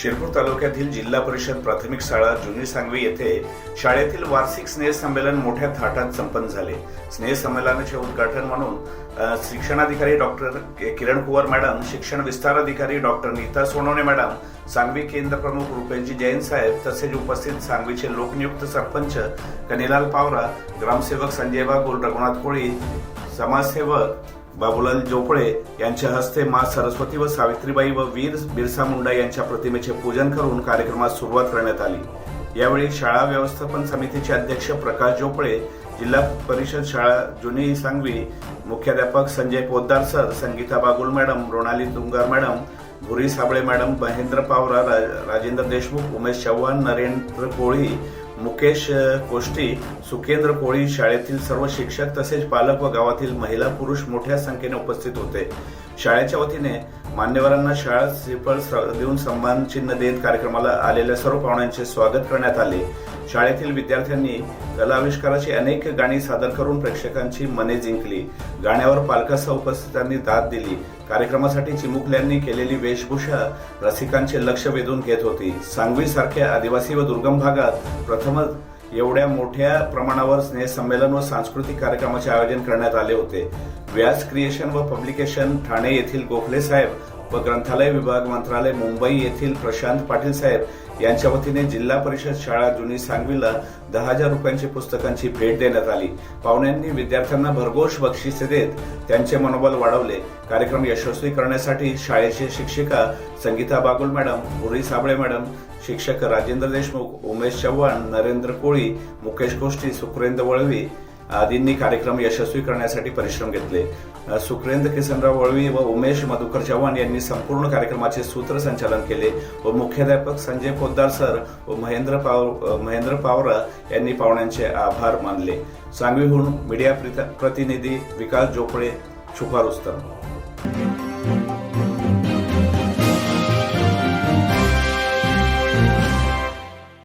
शिरपूर तालुक्यातील जिल्हा परिषद प्राथमिक शाळा जुनी सांगवी येथे शाळेतील वार्षिक स्नेह संमेलन मोठ्या थाटात संपन्न झाले. स्नेह संमेलनाचे उद्घाटन म्हणून शिक्षणाधिकारी डॉक्टर किरण कुवर मॅडम शिक्षण विस्तार अधिकारी डॉक्टर नीता सोनवणे मॅडम सांगवी केंद्र प्रमुख रुपेशजी जैन साहेब तसेच उपस्थित सांगवीचे लोकनियुक्त सरपंच कनिलाल पावरा ग्रामसेवक संजय बागुल रघुनाथ कोळी समाजसेवक बाबूलाल जोपळे यांच्या हस्ते मा सरस्वती व सावित्रीबाई व वीर बिरसा मुंडा यांच्या प्रतिमेचे पूजन करून कार्यक्रमास सुरुवात करण्यात आली. यावेळी शाळा व्यवस्थापन समितीचे अध्यक्ष प्रकाश जोपळे जिल्हा परिषद शाळा जुनी सांगवी मुख्याध्यापक Sanjay Poddar sir Sangeeta Bagul madam Ronali Dungar madam Bhuri Sable madam Mahendra Pawara रा- राजेंद्र देशमुख उमेश चव्हाण नरेंद्र कोळी मुकेश कोष्टी सुकेंद्र कोळी शाळेतील सर्व शिक्षक तसेच पालक व गावातील महिला पुरुष मोठ्या संख्येने उपस्थित होते. शाळेच्या वतीने मान्यवरांना शाळा श्रीफळ देऊन सन्मान चिन्ह देत कार्यक्रमाला आलेल्या सर्व पाहुण्यांचे स्वागत करण्यात आले. शाळेतील विद्यार्थ्यांनी कलाविष्काराची अनेक गाणी सादर करून प्रेक्षकांची मने जिंकली. गाण्यावर पालकासह उपस्थितांनी दाद दिली. कार्यक्रमासाठी चिमुकल्यांनी केलेली वेशभूषा रसिकांचे लक्ष वेधून घेत होती. सांगवी सारख्या आदिवासी व दुर्गम भागात प्रथमच एवढ्या मोठ्या प्रमाणावर स्नेहसंमेलन व सांस्कृतिक कार्यक्रमाचे आयोजन करण्यात आले होते. व्यास क्रिएशन व पब्लिकेशन ठाणे येथील गोखले साहेब व ग्रंथालय विभाग मंत्रालय मुंबई येथील प्रशांत पाटील साहेब यांच्या वतीने जिल्हा परिषद शाळा जुनी सांगवीला दहा हजार रुपयांची पुस्तकांची भेट देण्यात आली. पाहुण्यांनी विद्यार्थ्यांना भरघोष बक्षिसे देत त्यांचे मनोबल वाढवले. कार्यक्रम यशस्वी करण्यासाठी शाळेचे शिक्षिका संगीता बागुल मॅडम पुरी साबळे मॅडम शिक्षक राजेंद्र देशमुख उमेश चव्हाण नरेंद्र कोळी मुकेश गोष्टी सुखरेंद्र वळवी आदींनी कार्यक्रम यशस्वी करण्यासाठी परिश्रम घेतले. अ, सुक्रेंद्र किसनराव वळवी व उमेश मधुकर चव्हाण यांनी संपूर्ण कार्यक्रमाचे सूत्रसंचालन केले व मुख्याध्यापक संजय पोद्दार सर व महेंद्र पाव महेंद्र पावरा यांनी पाहुण्यांचे आभार मानले. सांगवीहून मीडिया प्रतिनिधी विकास जोपळे छुपा रुस्तर